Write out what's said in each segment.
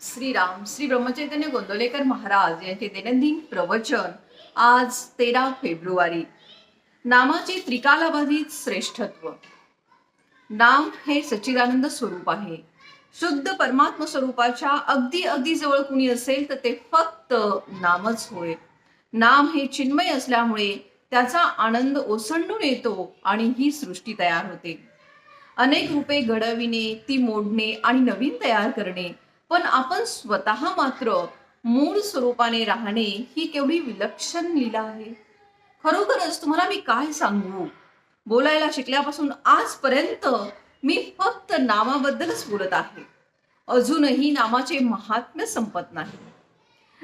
श्रीराम श्री ब्रह्मचैतन्य गोंदवलेकर महाराज यांचे दैनंदिन प्रवचन आज तेरा फेब्रुवारी. नामाचे त्रिकालाबाधित श्रेष्ठत्व. नाम हे सच्चिदानंद स्वरूप आहे. शुद्ध परमात्म स्वरूपाच्या अगदी अगदी जवळ कुणी असेल तर ते फक्त नामच होय. नाम हे चिन्मय असल्यामुळे त्याचा आनंद ओसंडून येतो आणि ही सृष्टी तयार होते. अनेक रूपे घडविणे ती मोडणे आणि नवीन तयार करणे पण आपण स्वतः मात्र मूळ स्वरूपाने राहणे ही केवढी विलक्षण लीला आहे. खरोखरच तुम्हाला मी काय सांगू? बोलायला शिकल्यापासून आजपर्यंत मी फक्त नामाबद्दलच बोलत आहे. अजूनही नामाचे महात्म्य संपत नाही.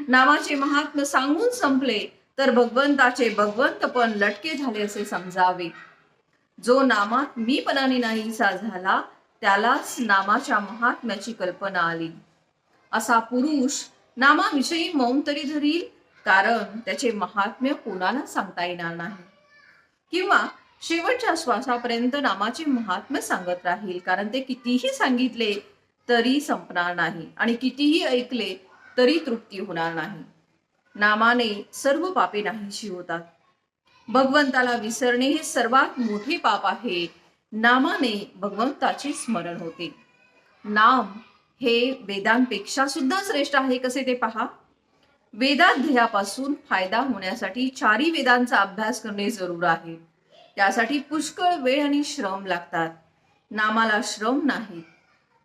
नामाचे महात्म्य सांगून संपले तर भगवंताचे भगवंत पण लटके झाले असे समजावे. जो नामात मीपणाने नाहीसा झाला त्यालाच नामाच्या महात्म्याची कल्पना आली. असा पुरुष नामाविषयी मौन तरी धरील कारण त्याचे महात्म्य कोणाला सांगता येणार नाही. किंवा शेवटच्या श्वासापर्यंत नामाचे महात्म्य सांगत राहील कारण ते कितीही सांगितले तरी संपणार नाही आणि कितीही ऐकले तरी तृप्ती होणार नाही. नामाने सर्व पापे नाहीशी होतात. भगवंताला विसरणे हे सर्वात मोठे पाप आहे. नामाने भगवंताचे स्मरण होते. नाम हे वेदांपेक्षा सुद्धा श्रेष्ठ आहे. कसे ते पहा? वेदाध्ययापासून फायदा होण्यासाठी चारी वेदांचा अभ्यास करणे जरूर आहे. त्यासाठी पुष्कळ वेळ आणि श्रम लागतात. नामाला श्रम नाही.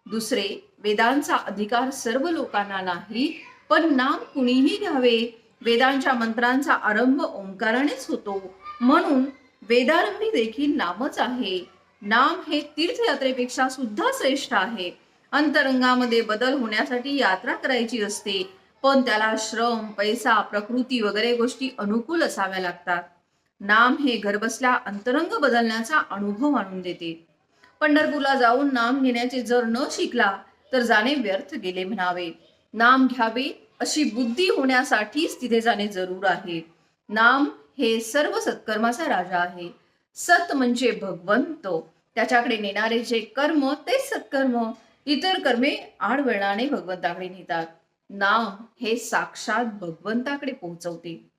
दुसरे वेदांचा अधिकार सर्व लोकांना नाही पण नाम कुणीही घ्यावे. वेदांच्या मंत्रांचा आरंभ ओंकारानेच होतो. म्हणून वेदारंभी देखील नामच आहे. नाम हे तीर्थयात्रेपेक्षा सुद्धा श्रेष्ठ आहे. अंतरंगामध्ये बदल होण्यासाठी यात्रा करायची असते. पण त्याला श्रम पैसा प्रकृती वगैरे गोष्टी अनुकूल असाव्या लागतात. नाम हे घरबसल्या अंतरंग बदलण्याचा अनुभव आणून देते. पंढरपूरला जाऊन नाम घेण्याचे जर न शिकला तर जाणे व्यर्थ गेले म्हणावे. नाम घ्यावे अशी बुद्धी होण्यासाठीच तिथे जाणे जरूर आहे. नाम हे सर्व सत्कर्माचा राजा आहे. सत म्हणजे भगवंत. त्याच्याकडे नेणारे जे कर्म ते सत्कर्म. इतर कर्मे आडवळणाने भगवंताकडे नेतात. नाम हे साक्षात भगवंताकडे पोहोचवते.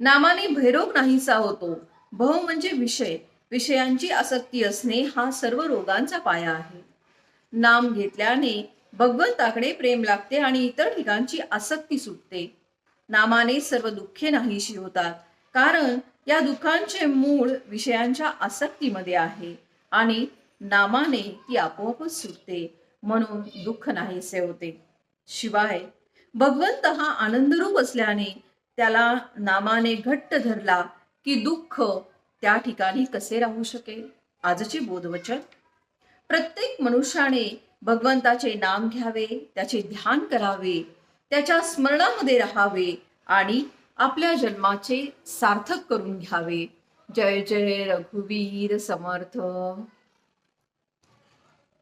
नामाने भैरोग नाहीसा होतो. भव म्हणजे विषय. विषयांची आसक्ती असणे हा सर्व रोगांचा पाया आहे. नाम घेतल्याने भगवंताकडे प्रेम लागते आणि इतर ठिकाणची आसक्ती सुटते. नामाने सर्व दुःखे नाहीशी होतात. कारण या दुःखांचे मूळ विषयांच्या आसक्तीमध्ये आहे. आणि नामाने ती आपोआपच सुटते म्हणून दुःख नाहीसे होते शिवाय भगवंत हा आनंदरूप असल्याने त्याला नामाने घट्ट धरला की दुःख त्या ठिकाणी कसे राहू शकेल? आजचे बोधवचन. प्रत्येक मनुष्याने भगवंताचे नाम घ्यावे त्याचे ध्यान करावे त्याच्या स्मरणामध्ये राहावे आणि आपल्या जन्माचे सार्थक करून घ्यावे. जय जय रघुवीर समर्थ.